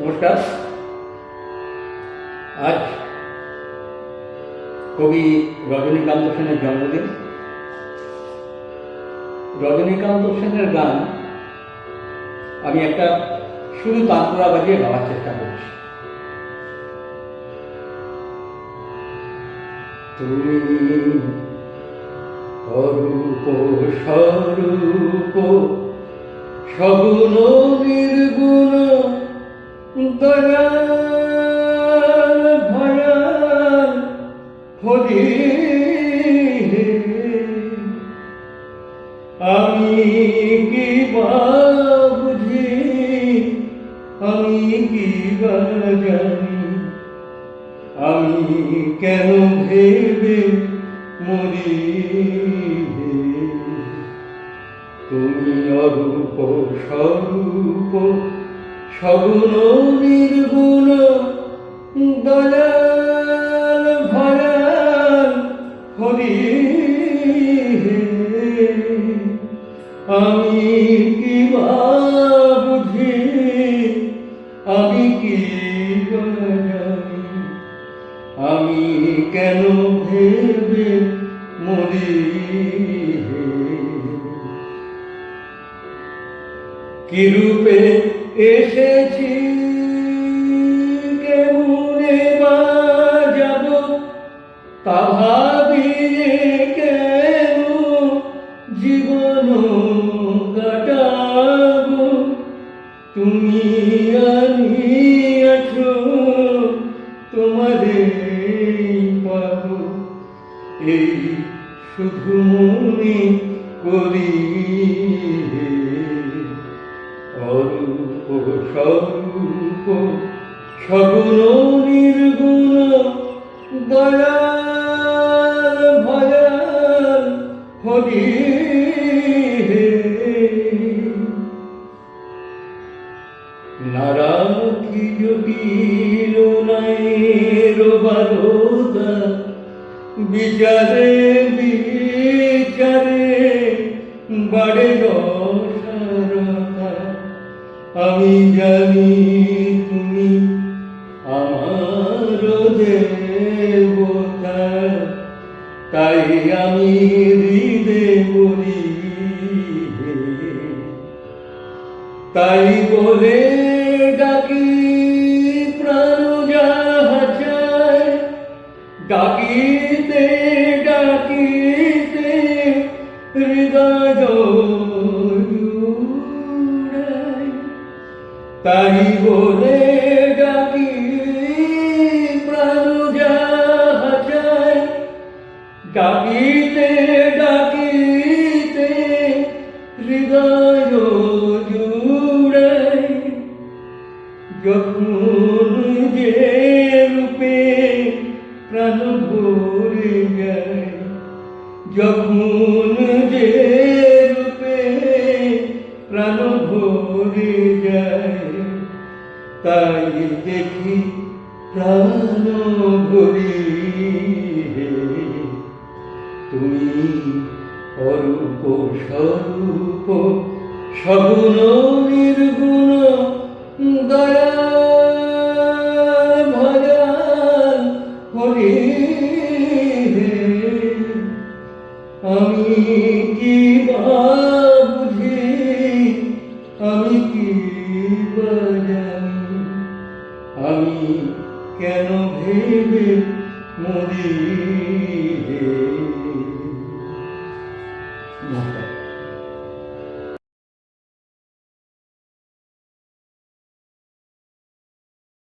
নমস্কার। আজ কবি রজনীকান্ত সেনের জন্মদিন। রজনীকান্ত সেনের গান আমি একটা শুধু তানপুরা বাজিয়ে গাওয়ার চেষ্টা করছি। তুমি অরূপ, স্বরূপ, সগুণ, নির্গুণ আমি কি বুঝি আমি কি আমি কেন ভেবে মরি তুমি অরূপ স্বরূপ সগুণ নির্গুণ দয়াল। আমি কি বুঝি আমি কি জানি আমি কেন ভেবে মরি কি রূপে এসেছি? কেমনে বা যাব তা ভাবিয়ে কেন জীবন তুমি আনিয়াছ তোমাদের পাবো। এই শুধু মনে করি অরূপ স্বরূপ সগুণ নির্গুণ দয়াল ভয়াল হরি বিচারে বিচারে বাড়ে দশারথা আমি জানি তুমি আমার দেবতা তাই আমি হৃদে বলি তাই বলে ডাকি প্রাণ যাহা ডাকিতে ডাকিতে হৃদয়। তাই বলে ডাকি প্রাণ ডাকিতে ডাকিতে যখন যে রূপে প্রাণ ভরে যায়। যখন যে রূপে প্রাণ ভরে যায়। তাই দেখি প্রাণ ভরি তুমি অরূপ স্বরূপ, সগুণ নির্গুণ আমি কি বুঝি? আমি কি জানি? আমি কেন ভেবে মরি হে?